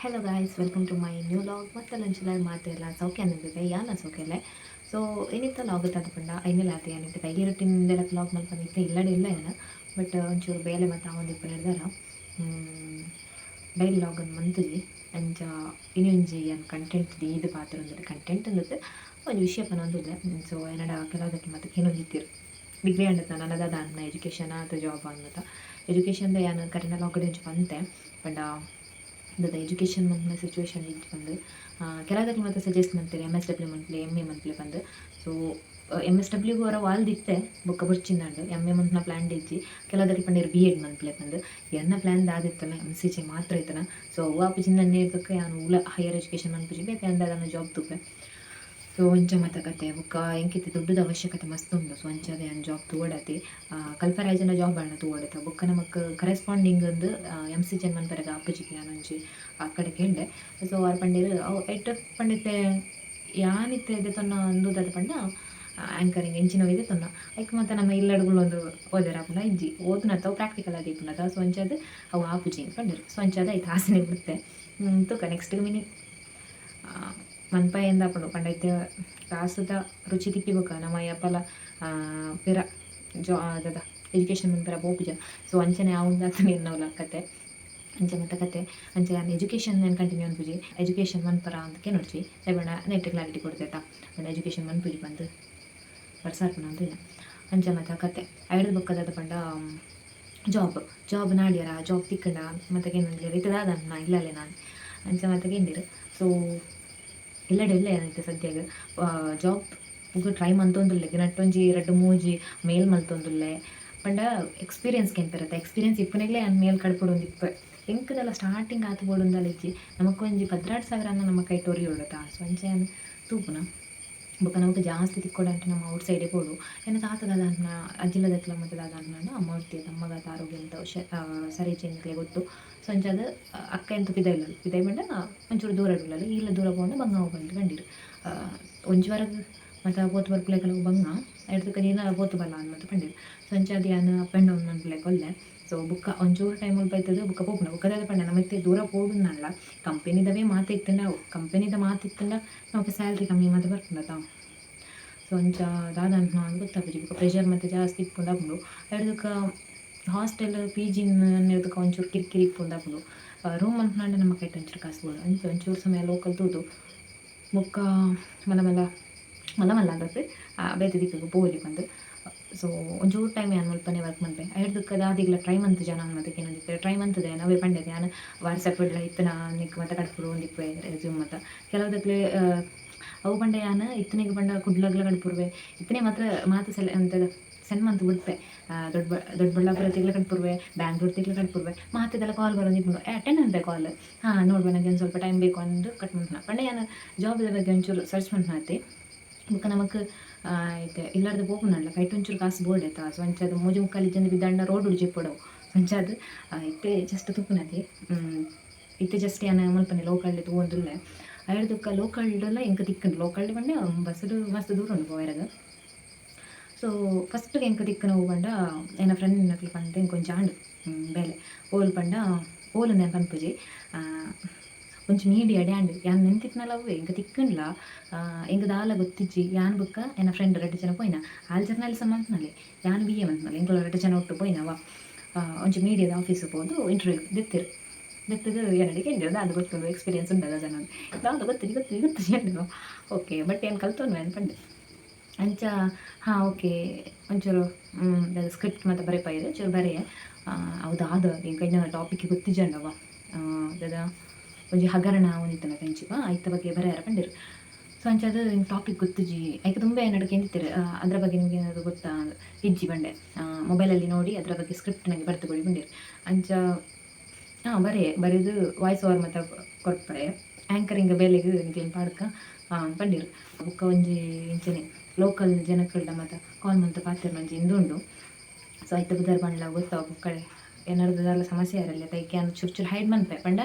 Hello guys welcome to my new log ಮತ್ತೆ ಲಂಚ್ಲಾಗ ಮಾತೆಲ್ಲ ಸೌಖ್ಯ ಅನ್ನಿರ್ತೈತೆ ಯಾನ ಸೌಖ್ಯಲೆ ಸೊ ಏನಿತ್ತ ಲಾಗ್ ತಗೊಂಡ ಐನಿಲ್ಲ ಆತ ಏನಿತ್ತು ಡೈಲಿ ರೊಟೀನ್ದೆಲ್ಲ ಲಾಗ್ ಮಲ್ಕೊಂಡಿದ್ದೆ ಇಲ್ಲಡೆ ಇಲ್ಲ ಏನ. ಬಟ್ ಒಂಚೂರು ಬೇಲೆ ಮತ್ತು ಒಂದಿಬ್ಬ ಹಿಡ್ದಾರ ಡೈಲಿ ಲಾಗ್ ಒಂದು ಮಂತ್ಲಿ ಅಂಚ ಇನ್ನೊಂಜಿ ಏನು ಕಂಟೆಂಟ್ ಇದು ಪಾತ್ರ ಅಂದ್ರೆ ಕಂಟೆಂಟ್ ಅಂದ್ರೆ ಒಂದು ವಿಷಯ ಪನೊಂದಿಲ್ಲ ಸೊ ಏನಡ ಕೆಲವುದಕ್ಕೆ ಮತ್ತೆ ಏನೊಂದಿತ್ತಿರು ಡಿಗ್ರಿ ಅಂಡತ್ತ ನನ್ನದ ಅನ್ನ ಎಜುಕೇಷನ್ ಅಥವಾ ಜಾಬ್ ಅನ್ನತ್ತ ಎಜುಕೇಷನ್ದ ಏನು? ಕರೆನ ಒಂಚು ಬಂತೆ. ಬಟ್ ದ ಎಜುಕೇಷನ್ ಮಂತ್ನ ಸಿಚುವೇಶನ್ ಇತ್ತು ಬಂದು ಕೆಲವುದಕ್ಕೆ ಮತ್ತೆ ಸಜೆಸ್ಟ್ ಮಾಡ್ತೀರಿ ಎಂ ಎಸ್ ಡಬ್ಲ್ಯೂ ಮಂತ್ಲಿ ಎಂ ಎ ಮಂತ್ಲಿ ಬಂದು. ಸೊ ಎಂ ಎಸ್ ಡಬ್ಲ್ಯೂಗೂ ಹೊರ ವಾಲ್ದಿತ್ತೆ ಬೊಕ್ಕ ಬುರ್ಚಿನಾಂಡು ಎಂ ಎ ಮಂತ್ನ ಪ್ಲ್ಯಾನ್ ಇಜ್ಜಿ ಕೆಲವುದಕ್ಕೆ ಪಂಡಿರು ಬಿ ಎಡ್ ಮಂತ್ಲೆ ಬಂದು. ಎನ್ನ ಪ್ಲ್ಯಾನ್ ಆದಿತ್ತಲ್ಲ ಎಂ ಸಿ ಜಿ ಮಾತ್ರ ಇತ್ತನ ಸೊ ವಾಪಜಿಂದ ನೇರದಕ್ಕೆ ನಾನು ಉಲ ಹೈಯರ್ ಎಜುಕೇಷನ್ ಮಂತ್ಪುಜಿ ಬೇಕು ಅಂದಾಗ ಜಾಬ್ ತುಪ್ಪೆ ಸೊ ಒಂಚ ಮತ ಕತೆ ಬೊಕ್ಕ ಎಂಕಿತ್ತೆ ದುಡ್ಡದ ಅವಶ್ಯಕತೆ ಮಸ್ತ್ ಉಂಡು. ಸೊ ಅಂಚದೆ ಅನ್ ಜಾಬ್ ತೂವಡತಿ. ಕಲ್ಪರಾಜನ ಜಾಬ್ ಅಣ್ಣ ತೂವಡತ. ಬೊಕ್ಕ ನಮಕ್ ಕರೆಸ್ಪಾಂಡಿಂಗ್ ಒಂದು ಎಂ ಸಿ ಜನ್ಮನ್ ಪರಗ ಅಪ್ಪಜಿಗೆ ನಾನೊಂಜಿ ಆ ಕಡೆ ಸೊ ಅವ್ರ ಪಂಡಿರು, ಅವು ಎಟ್ಟ ಪಂಡಿತೆ ಯಾನಿತ್ತೆ ಇದೆ ತನ್ನ ಅಂದುದದ ಪಂಡ ಆ್ಯಂಕರಿಂಗ್ ಎಂಚಿನ ಇದೆ ತೊನ್ನ. ಐಕ್ ಮತ್ತೆ ನಮ್ಮ ಇಲ್ಲಡ್ಗಳೊಂದು ಓದರ ಪುನ ಇಜ್ಜಿ. ಓದ್ನ ತಾವು ಪ್ರಾಕ್ಟಿಕಲ್ ಆಗಿ ಪುನದ ಸೊ ಅಂಚದು ಅವು ಆಪುಜಿ ಪಂಡಿರು. ಸೊ ಅಂಚದ ಐತೆ ಆಸನೆ ಬಿಡುತ್ತೆ. ತೂಕ ನೆಕ್ಸ್ಟ್ ಮಿನಿ ಮನ್ಪ ಎಂದ ಪಂಡು ಪಂಡೈತೆ ರಾಸದ ರುಚಿ ತಿಕ್ಕಿಬೇಕ. ನಮ್ಮ ಯಪ್ಪಲ ಪಿರ, ಜಾ ದದ ಎಜುಕೇಷನ್ ಮುಂಪೆರ ಬೋಪುಜ ಸೊ ಅಂಚನೆ ಆವುಂದ ನೀನು ನಾವು ಕತೆ. ಅಂಚೆ ಮತ್ತೆ ಕತೆ. ಅಂಚೆ ನಾನು ಎಜುಕೇಷನ್ ನಾನು ಕಂಟಿನ್ಯೂ ಅನ್ಪುಜಿ ಎಜುಕೇಷನ್ ಮನ್ಪರ ಅಂತಕ್ಕೆ ನೋಡ್ಚಿ ದಯಬೇಡ ನೆಟ್ ಕ್ಲಾರಿಟಿ ಕೊಡ್ತೈತಾ ಬಟ್ ಎಜುಕೇಷನ್ ಮನ್ಪುಜಿ ಬಂದು ಬರ್ಸಾರ್ಪಣ ಅಂತ ಇಲ್ಲ. ಅಂಚೆ ಮತ್ತೆ ಕತೆ. ಐಡದ ಬಕ್ಕದ ಪಂಡ ಜಾಬ್ ಜಾಬ್ ನಾಡ್ಯಾರ ಜಾಬ್ ತಿಕ್ಕಂಡ? ಮತ್ತೆ ಏನಂದ್ರೆ ಇತ್ತದಾದ ನಾನು ಇಲ್ಲಲ್ಲೇ ನಾನು. ಅಂಚೆ ಮತ್ತೆ ಏನಿರು ಸೊ ಇಲ್ಲ ಏನೈತೆ ಸದ್ಯಗ ಜಾಬ್ ಮುಗ ಟ್ರೈ ಮಂತೊಂದುಲ್ಲೆ ನಟ್ಟೊಂಜಿ ರಡ್ಡು ಮೂಜಿ, ಮೇಲ್ ಮಲ್ತೊಂದುಲ್ಲೆ ಪಂಡ ಎಕ್ಸ್ಪೀರಿಯನ್ಸ್ ಕೆಂಪಿರುತ್ತೆ ಎಕ್ಸ್ಪೀರಿಯನ್ಸ್ ಇಪ್ಪನೆಗ್ಲೇ ಅನ್ ಮೇಲ್ ಕಡ್ಪೊಡು ಇಪ್ಪ. ಎಂಕದಲ್ಲ ಸ್ಟಾರ್ಟಿಂಗ್ ಆತು ಬೋಡುಂದಲ್ಲ ಇಜ್ಜಿ. ನಮಕೊಂಜಿ ಪದ್ರಾಡ್ ಸಾವಿರ ನಮ್ಮ ಕೈ ಟೊರಿ ಹೊಡತ ಸೊ ಅಂಚೆ ತೂಪುನ? ಬೊಕ ನಮಗೆ ಜಾಸ್ತಿ ತಿಕ್ಕೊಡಂటే ನಮ್ಮ ಔಟ್ ಸೈಡ್ ಕೊಡು ಏನು ತಾತದ ಅನ್ನ ಅಜ್ಜಿಲದಕ್ಲ ಮತ್ತದ ಅನ್ನ ಅಮ್ಮ ಹೊಡ್ತೀಯ ತಮ್ಮಗ ಆರೋಗ್ಯ ಅಂತ ಸರಿ ಚೇಂಜ್ಗೆ ಗೊತ್ತು. ಸೊ ಅಕ್ಕ ಎಂತ ಪಿದ ಇಲ್ಲ. ಪಿದ ಬಂಡ ಒಂಚೂರು ದೂರ ಇಡಲ್ಲ ಇಲ್ಲ ದೂರ ಬಂದು ಬಂಗ ಹೋಗಂತ ಕಂಡಿರು. ಒಂಜುವರೆಗೆ ಮತ್ತು ಪೋತು ಕೆಲವು ಬಂಗ ಎಡ್ದಕ್ಕೆ ನೀನು ಪೋತು ಬಲ್ಲ ಅನ್ನೋದು ಕಂಡಿರು. ಸೊ ಅಂಚದ ಯಾನು ಅಪ್ ಆ್ಯಂಡ್ ಡೌನ್ ಅನ್ಪುಲೆ ಕೊಲ್ಲೆ ಸೊ ಬುಕ್ಕ ಒಂಚೂರು ಟೈಮ್ ಬೈತದೆ ಬುಕ್ಕ ಪೋಪುನ ಬುಕ್ಕದಾಗ ಪಂಡ ನಮಗೆ ದೂರ ಪೋಡುನಲ್ಲ ಕಂಪೆನಿದವೇ ಮಾತಿತ್ತಂಡ ಕಂಪೆನಿದ ಮಾತಿತ್ತಂಡ ನಮಗೆ ಸ್ಯಾಲ್ರಿ ಕಮ್ಮಿ ಮತ್ತೆ ಬರ್ತದೆ ತಾವು ಸೊ ಒಂಚ ದಾದ ಅಂತ ನಾನು ಗೊತ್ತಾಗ್ತದೆ ಬುಕ್ಕ ಪ್ರೆಷರ್ ಮತ್ತು ಜಾಸ್ತಿ ಇಟ್ಕೊಂಡು ಎರಡಕ್ಕೆ ಹಾಸ್ಟೆಲ್ ಪಿ ಜಿ ಅನ್ನೋದಕ್ಕೆ ಒಂಚೂರು ಕಿರಿಕಿರಿ ಇಟ್ಕೊಂಡು ರೂಮ್ ಅಂತ ನಮ್ಮ ಕೈ ಒಂಚೂರು ಕಾಸ್ಬೋದು ಅಂತ ಒಂಚೂರು ಸಮಯ ಲೋಕಲ್ ತೂದು ಬುಕ್ಕ ಮಲ ಮಲ ಮಲ ಮಲ್ಲ ಆಗತ್ತೆ ಬೇತೆ ದಿಕ್ಕಿಗೆ ಪೋಲಿ ಬಂದು ಸೊ ಒಂಚೂರು ಟೈಮ್ ಏನು ಮಲ್ಪನೆ ವರ್ಕ್ ಮಾಡ್ಬೆ ಐಡ್ದಕ್ಕೆ ಅದಿಗ್ಲ ಟ್ರೈ ಮಂತ್ ಜನ ಮತ್ತೆ ಏನಂದಿತ್ತೆ ಟ್ರೈ ಮಂತದೆ ನಾವೇ ಪಂಡಿದೆ ನಾನು ವಾಟ್ಸಪ್ ಇಡ್ಲ ಇತ್ತು ಮತ್ತೆ ಕಟ್ಪುರು ಒಂದಿಪ್ಪೆ ರೆಸ್ಯೂಮ್ ಮತ್ತು ಕೆಲವುದಕ್ಕೆ ಅವು ಪಂಡೆ ಯಾನ, ಇತ್ತನಿಗೆ ಪಂಡ ಕುಡ್ಲಗ್ಲ ಕಡ್ಪುರ್ವೆ ಇತ್ತನೇ ಮಾತ್ರ ಮಾತು ಸೆಲೆ ಅಂತ ಸೆನ್ ಮಂತ್ ಬಿಡ್ಪೆ ದೊಡ್ಡ ದೊಡ್ಡಬಳ್ಳಾಪುರ ತಿಗ್ಲ ಕಟ್ಪುರ್ವೆ ಬ್ಯಾಂಗ್ಳೂರ್ ತಿಗ್ಲ ಕಟ್ಪುರ್ವೆ ಮಾತಿದೆಲ್ಲ ಕಾಲ್ ಬರೋದು ಅಟೆಂಡ್ ಅಂತೆ ಕಾಲ್ ಹಾಂ ನೋಡ್ಬೆ ನನಗೆ ಸ್ವಲ್ಪ ಟೈಮ್ ಬೇಕು ಅಂದು ಕಟ್ ಮಾಡ್ತಾನೆ ಪಂಡೆ ಯಾನ ಜಾಬ್ ಬಗ್ಗೆ ಒಂಚೂರು ಸರ್ಚ್ ಮಾಡ್ತಾನೆ ಬುಕ್ಕ ನಮಕ್ ಐತೆ ಇಲ್ಲಾರ್ದು ಪೋಪುನಲ್ಲ ಕೈಟ್ ಒಂಚೂರು ಕಾಸು ಬೋರ್ಡ್ ಆಯ್ತಾ ಸೊ ಅಂಚದು ಮೂಜಿ ಮುಕ್ಕಾಲಿ ಜನ ಬಿದ್ದಂಡ ರೋಡ್ ಉಡ್ಜಿ ಪೊಡವು ಅಂಚದು ಇತ್ತೆ ಜಸ್ಟ್ ತುಪ್ಪುನದಿ ಇತ್ತೆ ಜಸ್ಟ್ ಏನ ಮಲ್ಪನೆ ಲೋಕಲ್ ತಗೊಂಡುಲ್ಲೆ ಲೋಕಲ್ ಲೋಕಲ್ಡೆಲ್ಲ ಎಂಕ ತಿಕ್ಕಂಡು. ಲೋಕಲ್ ಬಂಡೆ ಬಸ್ಸು ಮಸ್ತ್ ದೂರ ಉಂಡು ಪೋಯರಗ ಸೊ ಫಸ್ಟ್ ಎಂಕ ದಿಕ್ಕನ ಹೋಗಂಡ ಏನ ಫ್ರೆಂಡ್ ನಕ್ಲು ಪಂಡ ಇಂಕೊಂಚ ಆಂಡ್ ಬೇಲೆ. ಓಲ್ ಪಂಡ ಓಲು ನೆನ್ కొంచెం నీడియాడాండి యాన్ నెంతికిన లవ్వే ఇంక తిక్కన్లా ఇంక దాల గొత్తిచ్చి యాన్ బుక్క ఎన్న ఫ్రెండ్ రెడ్డి జన పోయినా ఆల్ జర్నలిజం అంటున్నాలే యాన్ బిఏ అంటున్నాలే ఇంకో రెడ్డి ಒಟ್ಟು ఒట్టు పోయినావా ಒಂಚು ಮೀಡಿಯಾದ ಆಫೀಸ್ ಹೋದು ಇಂಟರ್ವ್ಯೂ ದಿತ್ತಿರು ದಿತ್ತಿದ್ದು ಎರಡಿಗೆ ಎಂದಿರೋದು ಅದು ಗೊತ್ತು ಎಕ್ಸ್ಪೀರಿಯನ್ಸ್ ಉಂಟದ ಜನ ಯಾವುದು ಗೊತ್ತಿದೆ ಗೊತ್ತಿದೆ ಗೊತ್ತಿದೆ ಹೇಳಿದ್ರು ಓಕೆ ಬಟ್ ಏನು ಕಲ್ತೋನು ಅನ್ಕೊಂಡೆ ಅಂಚ ಹಾ ಓಕೆ ಒಂಚೂರು ಸ್ಕ್ರಿಪ್ಟ್ ಮತ್ತು ಬರೀಪ ಇದೆ ಚೂರು ಬರೆಯೇ ಹೌದಾದ ಈಗ ಇನ್ನೊಂದು ಟಾಪಿಕ್ ಗೊತ್ತಿಜಂಡವ ಅದ ಒಂಜಿ ಹಗರಣ ಒಂದಿತ್ತನ ಪೆಂಚಿಪ ಐತ ಬಗ್ಗೆ ಬರೆಯಾರ ಪಂಡಿರು. So ಅಂಚದು topic ಗೊತ್ತಿಜಿ. ಐಕ ತುಂಬ ನಡಕ್ಕೆ ಎಂದಿತ್ತಾರೆ ಅದರ ಬಗ್ಗೆ ನಿಮಗೆ ಏನಾದರೂ ಗೊತ್ತಾ? ಇಜ್ಜಿ ಬಂಡೆ. ಮೊಬೈಲಲ್ಲಿ ನೋಡಿ ಅದರ ಬಗ್ಗೆ ಸ್ಕ್ರಿಪ್ಟ್ ನನಗೆ ಬರೆದುಕೊಳ್ಳಿ ಬಂದಿರು ಅಂಚ ಹಾಂ ಬರೇ ಬರೆದು ವಾಯ್ಸ್ ಓವರ್ ಮತ್ತು ಕೊಡ್ಪರೆ ಆ್ಯಂಕರಿಂಗ್ ಬೇಲೆಗೆ ನಿಜನ್ ಪಾಡ್ಕ? ಪಂಡಿರು. ಬುಕ್ಕ ಒಂಜಿ ಇಂಚನೆ ಲೋಕಲ್ ಜನಕ್ಕಳ್ಡ ಮತ್ತು ಕಾಲ್ ಮಂತ ಪಾತ್ರ ಮಂಜಿ ಇಂದುಂಡು ಸೊ ಐತ ಬುದರ್ ಬಂಡ್ಲ ಗೊತ್ತಾ ಬುಕ್ಕಳೆ. ಏನಾದ್ರು ಸಮಸ್ಯೆ ಇರಲ್ಲ ಅನ್ನು ಚೂರು ಚೂರು ಹೈಡ್ ಮನ್ಪೆ ಪಂಡ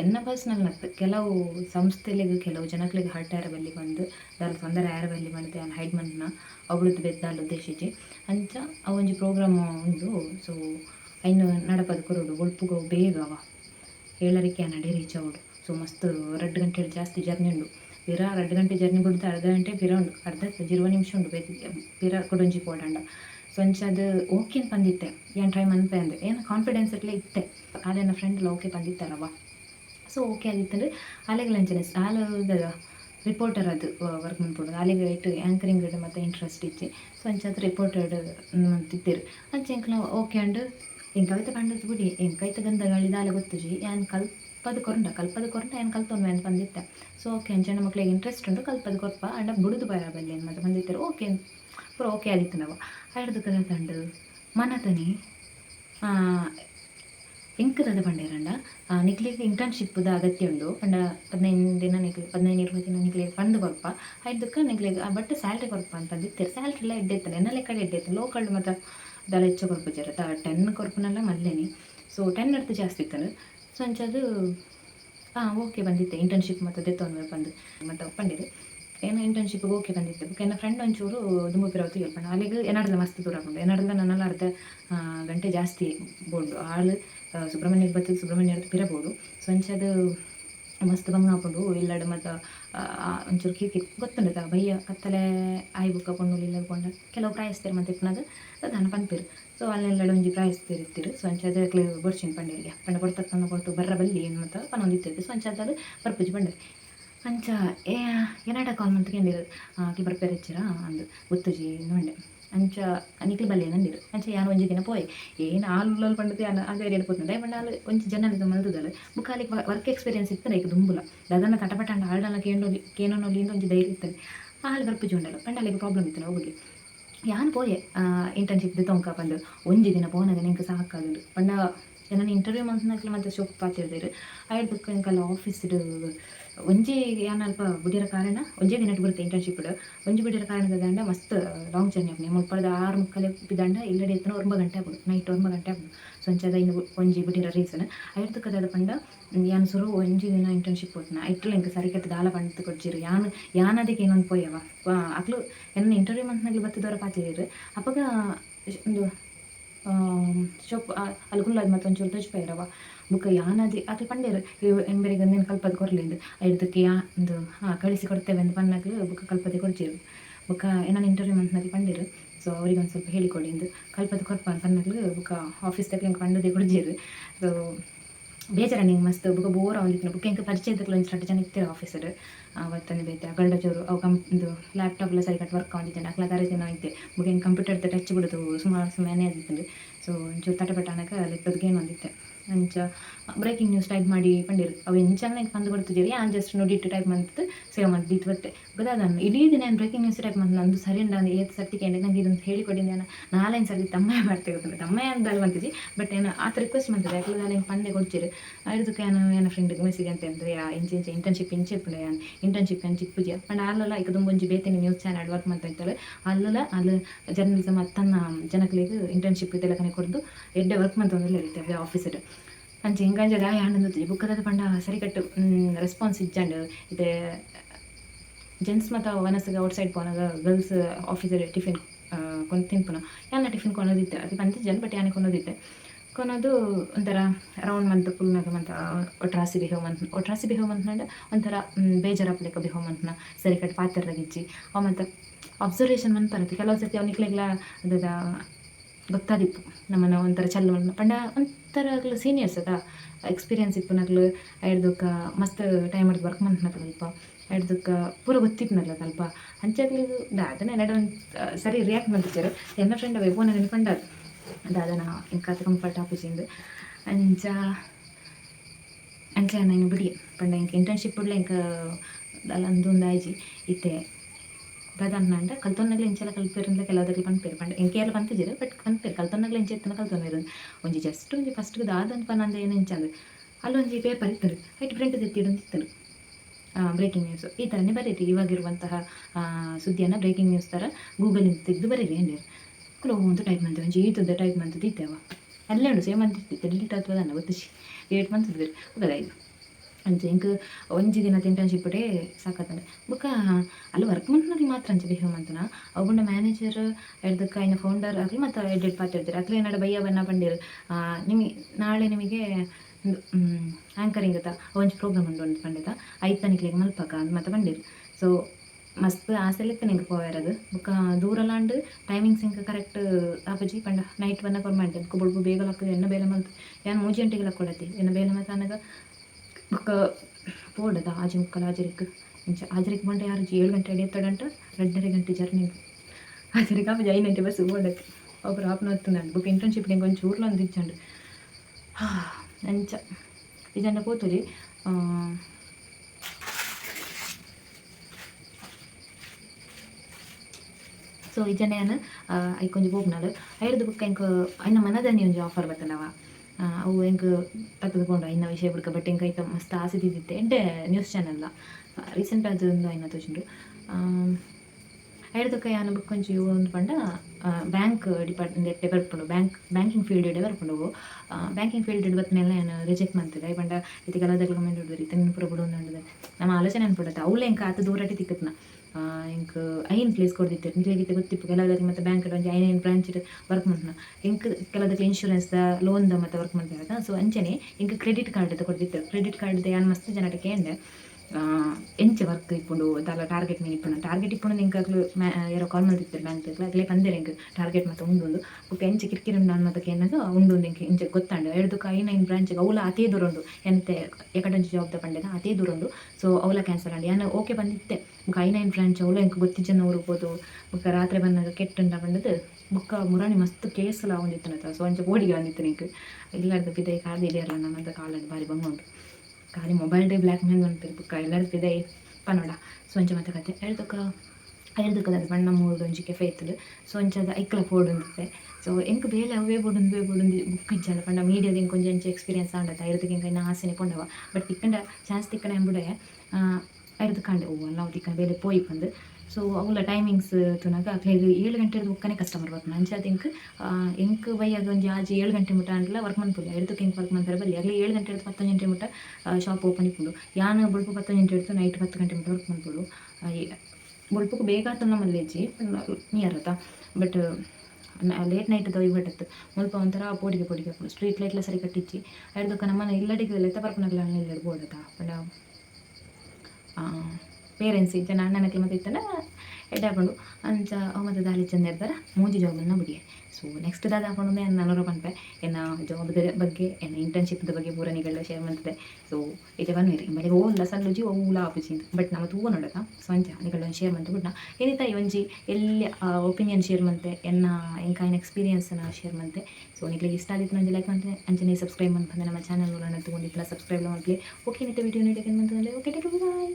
ಎನ್ನ ಪರ್ಸ್ನಲ್ ನತ್ತು ಕೆಲವು ಸಂಸ್ಥೆಲಿಗೆ, ಕೆಲವು ಜನಗಳಿಗೆ ಹರ್ಟ್ ಆರ ಬಲ್ಲಿ ಬಂದು ದಾರ ತೊಂದರೆ ಆರ ಬಲ್ಲಿ ಬಂದು ಹೈಟ್ ಹೈಡ್ ಮನ್ಪುನ ಅವಳದ್ದು ಬೆದ್ದಾಲು ಉದ್ದೇಶಿಸಿ. ಅಂಚ ಅವೊಂಜಿ ಪ್ರೋಗ್ರಾಮ್ ಉಂಡು ಸೊ ಐನು ನಡಪದ ಕೊರೋಡು ಬೇಗ ಅವ. ಏಳರಿಕೆ ನಡೆ ರೀಚ್ ಅವಡು ಸೊ ಮಸ್ತ್ ರಡ್ಡು ಗಂಟೆ ಜಾಸ್ತಿ ಜರ್ನಿ ಉಂಡು. ಪಿರ ರಡ್ಡು ಗಂಟೆ ಜರ್ನಿ ಬಿಡ್ದು ಅರ್ಧ ಗಂಟೆ ಪಿರ ಉಂಡು. ಅರ್ಧ ಇರುವ ನಿಮಿಷ ಉಂಡು ಪಿರ ಕೊಡೊಂಜಿ ಪೋಡಂಡ ಸೊ ಅಂಚ ಓಕೆ ಅಂತ ಬಂದಿತ್ತೆ. ಏನು ಟ್ರೈ ಮನ್ಪೆ ಅಂದೆ ಏನು ಕಾನ್ಫಿಡೆನ್ಸ್ ಇಟ್ಲೇ ಇತ್ತೆ. ಆದರೆ ನನ್ನ ಫ್ರೆಂಡ್ ಎಲ್ಲ ಓಕೆ ಬಂದಿತ್ತಾರವ್ವ ಸೊ ಓಕೆ ಆಗಿತ್ತಂದರೆ ಅಲೆಗೆ ಲಂಚನೆ ಆಲ ರಿಪೋರ್ಟರ್ ಅದು ವರ್ಕ್ ಮಾಡ್ಬೋದು ಅಲ್ಲಿಗೆ ಇಟ್ಟು ಆ್ಯಂಕರಿಂಗ್ ಮತ್ತು ಇಂಟ್ರೆಸ್ಟ್ ಇಚ್ಚಿ. ಸೊ ಅಂಚದು ರಿಪೋರ್ಟರ್ ತಿತ್ತಿರು ಅಂಚೆ ಎಂಕ್ಲ ಓಕೆ ಅಂಡ್ ಎಂಕೈತೆ ಕಂಡದ್ದು ಬಿಡಿ ಎಂಕೈತೆ ಗಂಧ ದಾಲ ಗೊತ್ತುಜಿ ಏನು ಕಲ್ಪದ ಕೊರಂಡ ಕಲ್ಪದ ಕೊರಂಡ ಏನು ಕಲ್ತೊಂದು ಏನು ಬಂದಿತ್ತೆ. ಸೊ ಓಕೆ ಅಂಚೆ ಮಕ್ಳಿಗೆ ಇಂಟ್ರೆಸ್ಟ್ ಉಂಟು, ಕಲ್ಪದ ಕೊರ್ಪ ಅಂಡ ಬುಡುದು ಬರ ಬಲ್ಲಿ ಏನು ಮತ್ತೆ ಬಂದಿತ್ತಾರೆ ಓಕೆ ಪೂರ ಓಕೆ ಆಗಿತ್ತು ನಾವು. ಆಯ್ದು ಕದ ತಂಡು ಮನತನಿ ಎಂಕದ ಪಂಡೇರಂಡ ಇಂಟರ್ನ್ಶಿಪ್ ದ ಅಗತ್ಯ ಉಂಡು ಪಂಡ ಪದಿನೈದು ದಿನ ನಿಕ್ಲಿ ಪದಿನೈದು ಇರುವ ದಿನ ನಿಕ್ಲಿಗೆ ಫಂಡ್ ಕೊರಪ ಐದಕ್ಕೆ ನಿಕ್ಲಿಗೆ ಬಟ್ ಸ್ಯಾಲ್ರಿ ಕೊರ್ಪ ಅಂತ ಅಂದಿತ್ತಾರೆ ಸ್ಯಾಲ್ರಿ ಎಲ್ಲ ಎಡ್ಡೈತಲ್ಲ ಎನ್ನ ಲೆಕ್ಕ ಎಡ್ಡೈತೆ ಲೋಕಲ್ ಮತ್ತು ಅದೆಲ್ಲ ಹೆಚ್ಚು ಕೊರಪ ಜರ. ಟೆನ್ ಕೊರಪನೆಲ್ಲ ಮಲ್ಲೇನಿ ಸೊ ಟೆನ್ ಅರ್ಥ ಜಾಸ್ತಿ ಇತ್ತಲ್ಲ. ಸೊ ಅಂಚದು ಹಾಂ ಓಕೆ ಬಂದಿತ್ತೆ. ಇಂಟರ್ನ್ಶಿಪ್ ಮತ್ತು ತೊಂದರೆ ಬಂದು, ಮತ್ತು ಒಪ್ಪಂಡಿದೆ ಏನು ಇಂಟರ್ನ್ಶಿಪ್ಗೆ ಓಕೆ ಬಂದಿತ್ತು ಬುಕ್ ಏನೋ ಫ್ರೆಂಡ್ ಒಂಚೂರು ದುಮ್ಮಪಿರವತ್ತು ಹೇಳ್ಕೊಂಡು ಅಲ್ಲಿಗೆ ಏನಾಡ್ದ ಮಸ್ತ್ ದೂರ ಬಂದು. ಏನಾಡ್ದ ನನ್ನೆಲ್ಲ ಅರ್ಧ ಗಂಟೆ ಜಾಸ್ತಿ ಬೋಡು ಆಳು ಸುಬ್ರಹ್ಮಣ್ಯಕ್ಕೆ ಬರ್ತದೆ ಸುಬ್ರಹ್ಮಣ್ಯ ಅರ್ಥ ಪಿರಬೋದು ಸೊ ಅಂಚದು ಮಸ್ತ್ ಬಂಗ ಹಾಕೊಂಡು ಇಲ್ಲಾಡ ಮತ್ತು ಒಂಚೂರು ಕಿರಿಕಿರಿ. ಗೊತ್ತುಂಡದ ಬಯ್ಯ, ಕತ್ತಲೆ, ಆಯ್ ಬುಕ್ಕ ಕೊಂಡು ಹಾಕೊಂಡು ಕೆಲವು ಪ್ರಾಯಸ್ತೀರು ಮತ್ತೆ ಇಪ್ಪನಾಗ ದನ ಪಂಪಿರು ಸೊ ಅಲ್ಲೆಲ್ಲ ಒಂಜಿ ಪ್ರಾಯಸ್ತೀರು ಇರ್ತಿರು. ಸೊ ಅಂಚದ ಕ್ಲೇ ಬಡ್ಸಿನ ಪಂಡಿಗೆ ಪಂಡ ಕೊಡ್ತಕ್ಕ ಕೊಟ್ಟು ಬರ್ರ ಬಲ್ಲಿ ಏನು ಮತ್ತು ಪನೊಂದಿತ್ತಿರ್ತಿ ಸೊ ಅಂಚದ ಬರ್ಪುಜಿ ಪಂಡ ಅಂಚ, ಏ ಏನಾಡ ಕಾಲ್ ಮಂತ್ ಅಂದಿರು. ಆಕಿ ಬರ್ಪೇರ್ ಹೆಚ್ಚಿರ? ಅಂದು ಗೊತ್ತುಜಿ ನೋಂಡೆ ಅಂಚ ನಿಕ್ಲಿ ಬಲ್ಲೆ ನಂದಿರು ಅಂಚ ಯಾನು ಒಂಜಿ ದಿನ ಪೋಯ್? ಏನು ಆಲು ಪಂಡತಿ ಅನ್ನ ಅದೇ ಹೇಳ್ಕೊತೀನಿ ಪಂಡ ಅಲ್ಲಿ ಒಂಜಿ ಜನ ಮಲ್ದದಲ್ಲ. ಬುಕ್ಕ ಅಲ್ಲಿ ವರ್ಕ್ ಎಕ್ಸ್ಪೀರಿಯನ್ಸ್ ಇರ್ತದೆ ಈಗ ದುಂಬುಲ. ದದನ್ನ ತಟಪಟ ಅಂಡ ಆಲ್ಡಲ್ಲ ಕೇಂಡು ಇಂದ ಒಂಜಿ ಧೈರ್ಯ ಇರ್ತದೆ ಆಳು ಬರ್ಪುಜಿ ಉಂಡಲ್ಲ. ಪಂಡ ಅಲ್ಲಿಗೆ ಪ್ರಾಬ್ಲಮ್ ಇತ್ತು ಹೋಗಿ ಯಾನ್ ಪೋಯೆ ಇಂಟರ್ನ್ಶಿಪ್ ತೊಂಕ ಬಂದು ಒಂಜಿ ದಿನ ಪೋನಾಗ ನಿಂಗೆ ಸಾಕಾದುಂಡು ಪಂಡ ನಾನು ಇಂಟರ್ವ್ಯೂ ಮಂತ್ನಾಗ್ಲಿ ಮತ್ತೆ ಶೋಕ್ ಪಾತಿರ್ದಿರು ಆಯ್ತು ಎಂಕಲ್ಲ ಆಫೀಸ್ ಒಂಜಿ ಯಾನ್ ಅಲ್ಪ ಬುಡಿರ ಕಾರಣ, ಒಂಜೇ ದಿನ ಬರುತ್ತೆ ಇಂಟರ್ನ್ಶಿಪ್ ಒಂಜಿ ಬಿಡಿರ ಕಾರಣದ ದಂಡ ಮಸ್ತ್ ಲಾಂಗ್ ಜರ್ನಿ ಆಪನೆ. ಮುಲ್ಪಡ್ದ ಆರು ಮುಕ್ಕಲೆ ದಂಡ ಇಲ್ಲಡೆ ಎತ್ತನ ಒಂಬ ಗಂಟೆ ಆಗ್ಬೋದು. ನೈಟ್ ಒಂಬ ಗಂಟೆ ಆಗ್ಬೋದು. ಸೊ ಅಂಚದ ಇನ್ನು ಒಂಜಿ ಬಿಡಿರ ರೀಸನ್ ಐದು ಕದ ಪಂಡ ಯಾನ್ ಸುರು ಒಂಜಿ ದಿನ ಇಂಟರ್ನ್ಶಿಪ್ ಹೋಗ್ತಾನ ಐಟ್ಲ ಇಂಕ ಸರಿ ಕಟ್ಟು ದಾಲ ಪಂಡ ಕೊಡ್ಜಿರು. ಯಾನ್ ಯಾನ್ ಅದಕ್ಕೆ ಏನೊಂದು ಪೋಯವ? ಅಕ್ಲು ಎನ್ನ ಇಂಟರ್ವ್ಯೂ ಮಂತ್ನಾಗ್ಲಿ ಬತ್ತದವರ ಪಾತಿರು ಅಪ್ಪಗ ಒಂದು ಶೋಪ್ ಅಲ್ಲಿ ಗುಳ್ಳದ ಮತ್ತು ಒಂಚೂರು ತಜ್ಪೈರವ ಬುಕ್ಕ ಯಾನದಿ ಅದು ಪಂಡೇರು ಎಂಬರಿಗೆ ಒಂದಿನ ಕಲ್ಪದ ಕೊರ್ಲಿಂದು. ಐದಕ್ಕೆ ಯಾ, ಒಂದು, ಹಾಂ, ಕಳಿಸಿ ಕೊಡ್ತೇವೆ ಅಂತ ಪನ್ನಾಗ ಬುಕ್ಕ ಕಲ್ಪದೆ ಕೊಡ್ತೀರು ಬುಕ್ಕ ಎನನ್ ಇಂಟರ್ವ್ಯೂ ಮಂತ್ನಲ್ಲಿ ಪಂಡೇರು. ಸೊ ಅವ್ರಿಗೆ ಒಂದು ಸ್ವಲ್ಪ ಹೇಳಿಕೊಡಿ ಎಂದು. ಕಲ್ಪದ ಕೊರ್ಪ ಪನ್ನಾಗ್ಲು ಬುಕ್ಕ ಆಫೀಸ್ ತಕ್ಕ ಕಂಡದೇ ಕೊಡ್ಜೀರು ಸೊ ಬೇಜಾರ ನಿಂಗೆ ಮಸ್ತ್. ಬುಕ್ಕ ಬೋರ್ ಅವಲಿಕ್ಕೆ ಬುಕ್ ಹೆಂಗೆ ಇದ್ದಕ್ಕೆ ಒಂದು ಸ್ಟಾರ್ಟ್ ಜನ ಇರ್ತೀರ ಆಫೀಸರ್ ಅವತ್ತನ್ನು ಬೇತೆ ಗಂಡ ಜೋರು ಅವು ಕಂಪ್ ಇದು ಲ್ಯಾಪ್ಟಾಪ್ ಎಲ್ಲ ಸರಿ ಕಟ್ ವರ್ಕ್ ಆಗಿದ್ದೇನೆ ಅಕ್ಲ ಕಾರ್ಯ ದಿನ ಐತೆ ಬುಕ್ ಹೆಂಗೆ ಕಂಪ್ಯೂಟರ್ ಟಚ್ ಬಿಡೋದು ಸುಮಾರು ಸುಮ್ಮನೆ ಆದಿತ್ತು ಸೊ ಒಂಚೂರು ತಟಪಟ ಅನ್ನಕ್ಕೆ ಲೆಕ್ಕದ ಗೇಮ್ ಒಂದಿತ್ತೆ ಅಂಚ ಬ್ರೇಕಿಂಗ್ ನ್ಯೂಸ್ ಟೈಪ್ ಮಾಡಿ ಪಂಡಿರು ಅವು ಎಂಚಾಗ ಪಂದು ಕೊಡ್ತಿದ್ದೀರಿ ಆ ಜಸ್ಟ್ ನೋಡಿಟ್ಟು ಟೈಪ್ ಮಾಡ್ತು ಸೇವ್ ಮಾಡಿ ಒತ್ತೆ ಬದ ನಾನು ಇಡೀ ದಿನ ಬ್ರೇಕಿಂಗ್ ನ್ಯೂಸ್ ಟೈಪ್ ಮಾಡಿ ನಂದು ಸರಿ ಉಂಡ ಏತ್ ಸರ್ತಿ ಕೇಳಿ ನಂಗೆ ಇದೊಂದು ಹೇಳಿಕೊಡಿ ನಾನು. ನಾಲ್ಕು ಸರ್ತಿ ತಮ್ಮ ಮಾಡ್ತಾ ಗೊತ್ತಿಲ್ಲ ತಮ್ಮಯ್ಯ ಅಂತ ಬಟ್ ಏನು ಆತ ರಿಕ್ವೆಸ್ಟ್ ಮಾಡ್ತಿದ್ದೆ. ಯಾಕಂದ್ರೆ ನಾನು ಪಂದೆ ಕೊಡ್ತೀರಿ. ಅದಕ್ಕೆ ಏನು, ಏನೋ ಫ್ರೆಂಡಿಗೆ ಮೆಸಿಗೆ ಅಂತ ಅಂದರೆ ಇಂಚೆ ಇಂಚೆ ಇಂಟರ್ನ್ಶಿಪ್ ಇಂಚೆ ಇಪ್ಪುಂಡೆ ಇಂಟರ್ನ್ಶಿಪ್ ಅಂಚಿ ಪೂಜೆ. ಪಂಡ ಅಲ್ಲೆಲ್ಲ, ಈಗ ತುಂಬ ಬೇತೆ ನ್ಯೂಸ್ ಚಾನಲ್ ವರ್ಕ್ ಮಾಡ್ತಾ ಇರ್ತಾಳೆ ಅಲ್ಲೆಲ್ಲ, ಅಲ್ಲಿ ಜರ್ನಲಿಸಮ್ ತನ್ನ ಜನಗಳಿಗೆ ಇಂಟರ್ನ್ಶಿಪ್ ಇದೆಲ್ಲ ಕನೆ ಕೊಡ್ದು, ಎಡ್ಡೆ ವರ್ಕ್ ಮಾಡ್ತಾ ಇರ್ತೇವೆ ಆಫೀಸರ್ ಅಂಚೆ ಹಿಂಗಂಜ ದಾಯ ಹಣ್ಣು ಬುಕ್ಕದ ಪಂಡ ಸರಿ ಕಟ್ಟು ರೆಸ್ಪಾನ್ಸ್ ಇಜ್ಜಂಡು ಇದೆ ಜೆಂಟ್ಸ್ ಮತ್ತು ವನಸ್ಗೆ ಔಟ್ ಸೈಡ್ ಪೋನಾಗ ಗರ್ಲ್ಸ್ ಆಫೀಸರ್ ಟಿಫಿನ್ ಕೊಂಡು ತಿನ್ಪುನ ಯಾನ ಟಿಫಿನ್ ಕೊನೋದಿತ್ತೆ ಅದು ಬಂತಿಜ್ಜನ್ ಬಟ್ ಯಾನೆ ಕೊನೋದಿತ್ತೆ ಕೊನೋದು ಒಂಥರ ರೌಂಡ್ ಮಂತ್ ಫುಲ್ನಾಗ ಮಂತ ಒಟ್ರಾಸಿ ಬಿಹೇವ್ ಮಂತ್ ಒಟ್ರಾಸಿ ಬಿಹೇವ್ ಮಂತ್ನಂಡ ಒಂಥರ ಬೇಜಾರು ಅಪ್ಲಿಕ ಬಿಹೇವ್ ಮಂತ್ನ ಸರಿ ಕಟ್ ಪಾತ್ರದಾಗಿಚ್ಚಿ ಅವ ಮತ್ತು ಅಬ್ಸರ್ವೇಷನ್ ಮಂತ್ ಕೆಲವು ಸರ್ತಿ ಅವ್ನಿಕ್ಲೆಗ್ಲ ಗೊತ್ತಾದಿತ್ತು. ನಮ್ಮನ್ನ ಒಂಥರ ಮಲ್ನ ಪಂಡ ಒಂಥರ ಸೀನಿಯರ್ಸ್ ಅದ. ಎಕ್ಸ್ಪೀರಿಯನ್ಸ್ ಇಪ್ಪು ನಗ್ಲು ಐಡ್ದಕ್ಕ ಮಸ್ತ್ ಟೈಮ್ ಹಿಡ್ದು ವರ್ಕ್ ಮಂತ್ ಇಪ್ಪ ಐಡ್ದಕ್ಕ ಪೂರ ಗೊತ್ತಿತ್ತು ನಗ್ಲ ಸ್ವಲ್ಪ ಅಂಚಾಗ್ಲಿ ಇದು ದಾದನ ಎರಡು ಸರಿ ರಿಯಾಕ್ಟ್ ಮಾಡ್ತಿದ್ದಾರೆ. ಎಲ್ಲ ಫ್ರೆಂಡ್ ಅವೆ ಫೋನ್ ನೆನ್ಕೊಂಡ ದಾದನ ಇಂಕ ಕಂಫರ್ಟ್ ಆಫೀಸಿಂದ ಅಂಚ ಅಂಚ ನಂಗೆ ಬಿಡಿ. ಪಂಡ ಇಂಕ ಇಂಟರ್ನ್ಶಿಪ್ ಬಿಡ್ಲೆ ಇಂಕ ಅಂದು ಒಂದು ಆಯ್ಜಿ. ಇತ್ತೆ ದಾದನ್ನ ಅಂಡ ಕಲ್ತೊನ್ನಗ್ಲ ಇಂಚೆಲ್ಲ ಕಲ್ಪೇರಿಂದ ಬಂದು ಪೇರ್ ಪಂಡ ಇಂಕೆಲ್ಲ ಬಂತಿದ್ದೀರ? ಬಟ್ ಪನ್ಪೇರು ಕಲ್ತೊನ್ನಗ್ಲ ಇಂಚೆ ಎತ್ತನ ಕಲ್ತೊಂದಿರೋದು ಒಂಜಿ ಜಸ್ಟ್ ಒಂಜಿ ಫಸ್ಟ್ಗೆ ದಾದಂತ ಪನಂದ ಏನು ಇಂಚಂದು ಅಲ್ಲೊಂಜಿ ಪೇಪರ್ ಇತ್ತು ಐಟ್ ಪ್ರಿಂಟ್ ತೆತ್ತಿಡೊಂದು ಇತ್ತು ಬ್ರೇಕಿಂಗ್ ನ್ಯೂಸ್ ಈ ಥರನೇ ಬರೀರಿ. ಇವಾಗಿರುವಂತಹ ಸುದ್ದಿಯನ್ನು ಬ್ರೇಕಿಂಗ್ ನ್ಯೂಸ್ ಥರ ಗೂಗಲಿಂದ ತೆಗೆದು ಬರೀರಿ ಅಂಡೇರು ಕ್ಲೋ ಒಂದು ಟೈಪ್ ಮಾಡ್ತೇವೆ ಒಂಜಿ ಈತದ ಟೈಪ್ ಮಂತ್ ಇತ್ತೇವ ಅಲ್ಲೇ ಉಂಟು ಸೇಮ್ ಅಂತ ಡಿಲೀಟ್ ಆಗ್ತದೆ ಅನ್ನ ಗೊತ್ತಿಸಿ. ಏಟ್ ಮಂತ್ ಹೋಗದಾಯ್ತು ಅಂಚೆ ಇಂಕ ಒಂಜಿ ದಿನ ಇಂಟರ್ನ್ಶಿಪ್ ಡೇ ಸಾಕತ್ತಂಡೆ ಬೊಕ ಅಲ್ಲಿ ವರ್ಕ್ ಮಂತ್ನಲ್ಲಿ ಮಾತ್ರ ಅಂಚೆ ಬಿಹೇವ್ ಮಂತನ ಅವುಂಡ ಮ್ಯಾನೇಜರ್ ಎಡ್ದಕ್ಕ ಇನ್ನು ಫೌಂಡರ್ ಆಗಲಿ ಮತ್ತು ಎಡೆಡ್ ಪಾತ್ರ ಇರ್ತಾರೆ ಅಕ್ಲೆ ಏನಾಡ ಬಯ್ಯ ಬಣ್ಣ ಬಂದಿರು ನಿಮಗೆ ನಾಳೆ ನಿಮಗೆ ಆ್ಯಂಕರಿಂಗ್ ಅತ್ತ, ಒಂಜಿ ಪ್ರೋಗ್ರಾಮ್ ಉಂಡು ಅಂತ ಪಂಡಿತ ಐದು ತನಿಕ್ಲೆಗ್ ಮಲ್ಪಕ ಅಂತ ಮತ್ತೆ ಬಂದಿರು ಸೊ ಮಸ್ತ್ ಆಸೆಲಿಕ್ಕೆ ನಿಂಗೆ ಪೋಯರದು ಬುಕ್ಕ ದೂರಲಾಂಡ್ ಟೈಮಿಂಗ್ಸ್ ಇಂಕ ಕರೆಕ್ಟ್ ಅಪ್ಪಜಿ ಪಂಡ. ನೈಟ್ ಬನ್ನ ಕೊರ್ ಮಾಡಿದೆ. ಬೊಕ್ಕ ಬೇಗ ಲಕ್ಕ ಎನ್ನ ಬೇಲೆ ಮಂತ್ ಯಾನ್ ಮೂಜಿ ಗಂಟೆಗೆ ಲಕ್ಕೊಡತ್ತಿ. ಕೊಡತಿ ಎನ್ನ ಬೇಲೆ ಮಲ್ತ ಅನ್ನಗ ಬುಕ್ಕ ಓಡದ ಆಜಿ ಮುಕ್ಕಲ ಆಜರಿಕ್ ಇಂಚ ಆಜರಿಕ್ ಮಂಡೆ ಯಾರು ಏಳು ಗಂಟೆ ಹಿಡಿಯತ್ತడంట ರೆಡ್ಡರೆ ಗಂಟೆ ಜರ್ನಿ ಆಜರಿಕ ಆಮೇಲೆ ಐದು ಗಂಟೆ ಬಸ್ ಓಡಕ್ಕೆ ಒಬ್ಬರು ಆಪ್ನ వస్తుందండి బుక్ ఇంటర్న్షిప్కి ఇంకొంచెం ఊర్లో అందించండి మంచిగా ఇదంటే పోతుంది ಸೊ ಇದನ್ನೇ ಐ ಕೊಂಚ ಬೋಗ್ನಾಳು ಐದು ಬುಕ್ಕ ಇಂಕ ಐನ ಮನದಲ್ಲಿ ಒಂದು ಆಫರ್ ಬರ್ತಲ್ಲವ ಅವು ಎಂಕ್ ತೆಗೆದುಕೊಂಡು ಇನ್ನ ವಿಷಯ ಬಿಡ್ಕ, ಬಟ್ ಹೆಂಗೆ ಐತ ಮಸ್ತ್ ಆಸೆ ಇದ್ದಿತ್ತೆ ಎಂಟೆ ನ್ಯೂಸ್ ಚಾನೆಲ್ ರೀಸೆಂಟ್ ಅದೊಂದು ಐನ ತೋಚಿಂಡು ಐಡ್ದಕ್ಕ ಕೈ ಅನ್ನ ಒಂಚಿ ಒಂದು ಪಂಡ ಬ್ಯಾಂಕ್ ಡಿಪಾರ್ಟ್ಮೆಂಟ್ ಡೆವಲಪ್ ಮಾಡು ಬ್ಯಾಂಕ್ ಬ್ಯಾಂಕಿಂಗ್ ಫೀಲ್ಡ್ ಎಡೆ ಬರ್ಪುಂಡು ಬ್ಯಾಂಕಿಂಗ್ ಫೀಲ್ಡ್ ಎಡ್ ಮೇಲೆ ಏನು ರಿಜೆಕ್ಟ್ ಮಾಡ್ತಿದ್ದೆ ಪಂಡ ಇದಕ್ಕೆಲ್ಲ ಕಲದಾಗ ಕಮೆಂಟ್ ಹಿಡಿದ್ರಿ ತೆಂಗಿನ ಪುರ ಬಿಡೋದು ನಮ್ಮ ಆಲೋಚನೆ ಅನ್ಬಿಡುತ್ತೆ. ಅವಳು ಹೆಂಗೆ ಆತ ದೂರಟಿ ತಿಕ್ಕತ್ನ. ಎಂಕ್ ಐನ್ ಪ್ಲೇಸ್ ಕೊಡ್ದಿತ್ತೆ? ನಿಕ್ಲೆಗಿತ್ತೆ ಗೊತ್ತಿಪ್ಪು ಕೆಲವರಿಗೆ ಮತ್ತೆ ಬ್ಯಾಂಕ್ ಒಂಜಿ ಐನೈನ್ ಬ್ರಾಂಚ್ ವರ್ಕ್ ಮಾಡ್ನ ಇನ್ಶೂರೆನ್ಸ್ ದ ಲೋನ್ ದ ಮತ್ತೆ ವರ್ಕ್ ಮಾಡ್ತಾರೆ? ಸೊ ಅಂಚನೆ ಇಂಕ್ ಕ್ರೆಡಿಟ್ ಕಾರ್ಡ್ ಕೊಡ್ದಿತ್ತು. ಕ್ರೆಡಿಟ್ ಕಾರ್ಡ್ ಯಾನ್ ಮಸ್ತ್ ಜನಕ್ಕೆ ಕೇಂಡೆ ಎಂಚ ವರ್ಕ್ ಇಪ್ಪುಂಡು ದಾಲ ಟಾರ್ಗೆಟ್ ಮೀನ್ ಇಪ್ಪುಂಡು ಟಾರ್ಗೆಟ್ ಇಪ್ಪುಂಡು ನಿಂಕಾಗ್ಲು ಯಾರೋ ಕಾಲ್ ಮಾಡ್ತಿರ್ತಾರೆ ಬ್ಯಾಂಕ್ ಅಗ್ಲೇ ಬಂದೆ ಎಂಕ್ ಟಾರ್ಗೆಟ್ ಮತ್ತೆ ಉಂಡು ಬುಕ್ ಎಂಚ ಕಿರ್ಕಿರಿ ನಾನು ಮತ್ತೆ ಏನಾಗ ಉಂಡು ಎಂಕ್ ಇಂಚ ಗೊತ್ತಾಂಡು. ಎಡ್ದು ಐನೈನ್ ಬ್ರಾಂಚ್ಗೆ ಅವಲ ಅದೇ ದೂರ ಉಂಡು. ಎಂತೆ ಎಕಡಂಚಿ ಜಾಬ್ ಪಂಡೆದ ಅತೇ ದೂರ ಉಂಡು. ಸೊ ಅವಲ ಕ್ಯಾನ್ಸಲ್ ಆಂಡಿ ಯಾನು ಓಕೆ ಬಂದಿತ್ತೆ. ಬುಕ್ ನೈನ್ ಬ್ರಾಂಚ್ ಅವಲ ಎಂಕ್ ಗೊತ್ತಿಜ್ಜನ ಊರ್ಬೋದು ಬುಕ್ಕ ರಾತ್ರಿ ಬಂದಾಗ ಕೆಟ್ಟುಂಡ ಬಂದದ್ದು, ಬುಕ್ಕ ಮುರಾಣಿ ಮಸ್ತ್ ಕೇಸಲ ಒಂದಿತ್ತು ಸೊ ಅಂಚ ಬೋಡಿಗೆ ಬಂದಿತ್ತು ನಿಂಗೆ. ಇಲ್ಲಾರ್ದು ಬಿದೆ ಕಾದು ಇಡಿಯಲ್ಲ ನಮ್ಮಂತ ಕಾಲಲ್ಲಿ ಬಾರಿ ಬಂಗೊಂಡು ಖಾಲಿ ಮೊಬೈಲ್ ಡೇ ಬ್ಲ್ಯಾಕ್ ಮೇಲ್ ಮಾಡ್ತಿರ್ಬೇಕು ಎಲ್ಲರಿಗೂ ಇದೆ ಪನ್ನಡ ಸೊಂಚ ಮತ್ತೆ ಕತೆ ಹೇಳ್ದಕ್ಕ ಹೇಳ್ದಕ್ಕ ಅದು ಬಣ್ಣ ಮೂರು ಒಂಜಿ ಕೆಫೆ ಇತ್ತಲು ಸೊಂಚದ ಐಕ್ಲ ಪೋಡು ಅಂದಿತ್ತೆ ಸೊ ಎಂಕ್ ಬೇಲೆ ಅವೇ ಬೋಡುಂದು ಅವೇ ಬೋಡುಂದು ಬುಕ್ ಇಜ್ಜಲ್ಲ ಪಂಡ ಮೀಡಿಯಾದ ಇಂಕ ಕೊಂಚ ಎಂಚ ಎಕ್ಸ್ಪೀರಿಯನ್ಸ್ ಆಂಡತ್ತ ಐರದಕ್ಕೆ ಇಂಕ ಇನ್ನ ಆಸೆನೆ ಪೊಂಡವ ಬಟ್ ತಿಕ್ಕಂಡ ಚಾನ್ಸ್ ತಿಕ್ಕಣ ಎಂಬುಡೆ ಐರದು ಕಾಂಡೆ ಓ ನಾವು ತಿಕ್ಕಂಡ ಬೇಲೆ ಪೋಯಿ ಬಂದು ಸೊ ಅವುಲ ಟೈಮಿಂಗ್ಸ್ ತುನಾಗ ಅಕ್ಲೆಗ್ ಏಳು ಗಂಟೆ ಬುಕ್ಕನೆ ಕಸ್ಟಮರ್ ಬರ್ತಾನೆ ಅಂಚ ಎಂಕ್ ಎಂಕ್ ಬೈಯಾಗ ಒಂಜಿ ಆಜಿ ಏಳು ಗಂಟೆ ಮುಟ ಅಂಡ್ಲ ವರ್ಕ್ ಮನ್ಪುಲ್ಲ ಎಡ್ದಕ್ಕೆ ಎಂಕ್ ವರ್ಕ್ ಮಾಡ್ತಾರೆ ಬಲ್ಲಿ ಆಗಲೇ ಏಳು ಗಂಟೆ ಹಿಡಿದು ಪತ್ತೊಂದು ಗಂಟೆ ಮುಟ ಶಾಪ್ ಓಪನ್ ಇಪ್ಪುಡು. ಯಾನ ಬಲ್ಪು ಪತ್ತ ಗಂಟೆ ಹಿಡಿದು ನೈಟ್ ಹತ್ತು ಗಂಟೆ ಮುಟ ವರ್ಕ್ ಮಾಡ್ಬೋದು ಬುಡ್ಪುಗೆ ಬೇಗ ಆತ ನಮ್ಮಲ್ಲಿ ಇಜ್ಜಿ. ನಿಯರ್ ಆತ ಬಟ್ ಲೇಟ್ ನೈಟ್ ದೊಯ್ ಬಟ್ಟತ್ತು ಮುಲ್ಪ ಒಂಥರ ಪೋಡಿಗೆ ಪೋಡಿಗೆ ಸ್ಟ್ರೀಟ್ ಲೈಟ್ ಲೈಟ್ಲ ಸರಿ ಕಟ್ಟಿಚ್ಚಿ ಎಡ್ದಕ್ಕ ನಮ್ಮನೆ ಇಲ್ಲಡಿಗೆ ಲೆತ್ತ ಬರ್ಪನಗ್ಲ ಇಡ್ಬೋದತ್ತ ಬಟ್ ಪೇರೆಂಟ್ಸ್ ಇಜ್ಜ ಅಣ್ಣನ ಮತ್ತೆ ಇತ್ತಲ್ಲ ಎಡ್ಡೆ ಹಾಕೊಂಡು ಅಂಚ ಅವ ಮತ್ತೆ ದಾಲಿ ಚಂದ ಇರ್ತಾರೆ, ಮೂಜಿ ಜಾಬನ್ನ ಬಿಡಿಯೆ ಸೊ ನೆಕ್ಸ್ಟ್ ದಾದ ಹಾಕೊಂಡು ನಾನು ಬಂದೆ ಎನ್ನ ಜಾಬ್ ಬಗ್ಗೆ ಎನ್ನ ಇಂಟರ್ನ್ಶಿಪ್ದ ಬಗ್ಗೆ ಪೂರ ನಿಗಳೆಲ್ಲ ಶೇರ್ ಮಾಡ್ತದೆ ಸೊ ಇದು ಬನ್ನಿರಿ ಬರೀ ಓಲ್ಲ ಸಲ್ಲುಜಿ ಓಲ ಅಂತ ಬಟ್ ನಮ್ಮ ತೂವ ನೋಡಕ ಸೊ ಅಂಚ ನಿಗಳನ್ನ ಶೇರ್ ಮಾಡ್ತು ಬಿಟ್ನ ಏನಿತ್ತ ಒಂಜಿ, ಎಲ್ಲಿ ಒಪಿನಿಯನ್ ಶೇರ್ ಮಾಡ್ತೆ? ಎನ್ನ ಎಂಕಾಯಿನ ಎಕ್ಸ್ಪೀರಿಯನ್ಸನ್ನ ಶೇರ್ ಮಾಡ್ತೆ. ಸೊ ನಿಗಳಿಗೆ ಇಷ್ಟ ಆಗಿತ್ತು ನಂಗೆ ಲೈಕ್ ಮಾಡ್ತೆ. ಅಂಚನೆ ಸಬ್ಸ್ಕ್ರೈಬ್ ಮಾಡ್ಕೊಂಡು ನಮ್ಮ ಚಾನಲ್ ತೊಗೊಂಡಿದ್ದಲ್ಲ ಸಬ್ಸ್ಕ್ರೈಬ್ ಮಾಡಲಿ ಓಕೆ ನಿತ್ತೆ ವಿಡಿಯೋ ನೀಡಕ್ಕೆ ಓಕೆ ಬಾಯ್